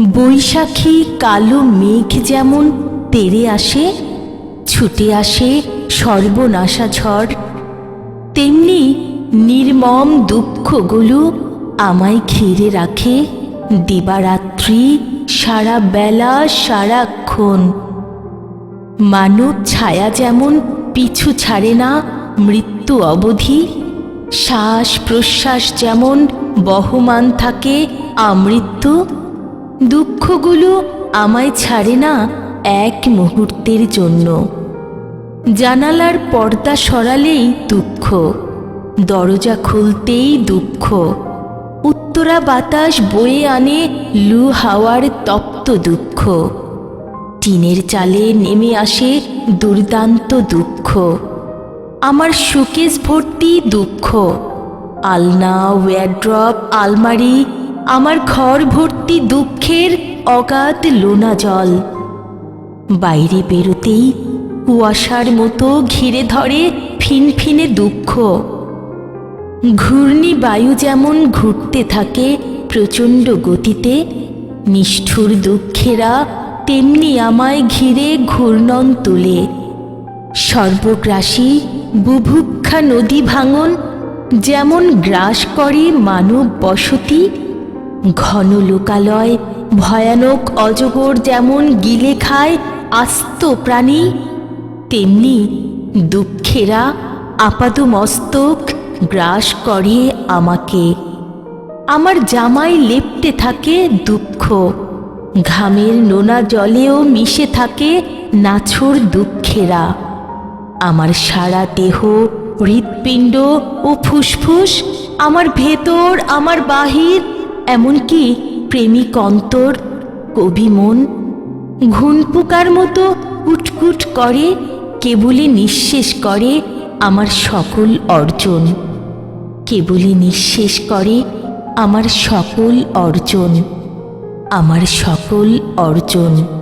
বৈশাখী কালো মেঘ যেমন তেরে আসে, ছুটে আসে সর্বনাশা ঝড়, তেমনি নির্মম দুঃখগুলো আমায় ঘিরে রাখে দিবারাত্রি সারা বেলা সারাক্ষণ মানব ছায়া যেমন পিছু ছাড়ে না মৃত্যু অবধি, শ্বাস প্রশ্বাস যেমন বহমান থাকে আমৃত্যু দুঃখগুলো আমায় ছাড়ে না এক মুহূর্তের জন্য। জানালার পর্দা সরালেই দুঃখ, দরজা খুলতেই দুঃখ, উত্তরা বাতাস বয়ে আনে লু হাওয়ার তপ্ত দুঃখ। টিনের চালে নেমে আসে দুর্দান্ত দুঃখ। আমার শোকেস ভর্তি দুঃখ। আলনা ওয়ারড্রপ আলমারি আমার ঘর ভর্তি দুঃখের অগাধ লোনা জল। বাইরে বেরোতেই কুয়াশার মতো ঘিরে ধরে ফিনফিনে দুঃখ। ঘূর্ণি বায়ু যেমন ঘুরতে থাকে প্রচণ্ড গতিতে, নিষ্ঠুর দুঃখেরা তেমনি আমায় ঘিরে ঘূর্ণন তুলে। সর্বগ্রাসী বুভুক্ষা নদী ভাঙন যেমন গ্রাস করে মানব বসতি ঘন লোকালয়, ভয়ানক অজগর যেমন গিলে খায় আস্ত প্রাণী, তেমনি দুঃখেরা আপাদমস্তক গ্রাস করে আমাকে। আমার জামাই লেপটে থাকে দুঃখ, ঘামের নোনা জলেও মিশে থাকে নাছর দুঃখেরা। আমার সারা দেহ হৃৎপিণ্ড ও ফুসফুস, আমার ভেতর, আমার বাহির এমনকি প্রেমিক অন্তর, কবি মন ঘুনপুকার মতো উটকুট করে, কেবলই নিঃশেষ করে আমার সকল অর্জন। কেবলই নিঃশেষ করে আমার সকল অর্জন। আমার সকল অর্জন।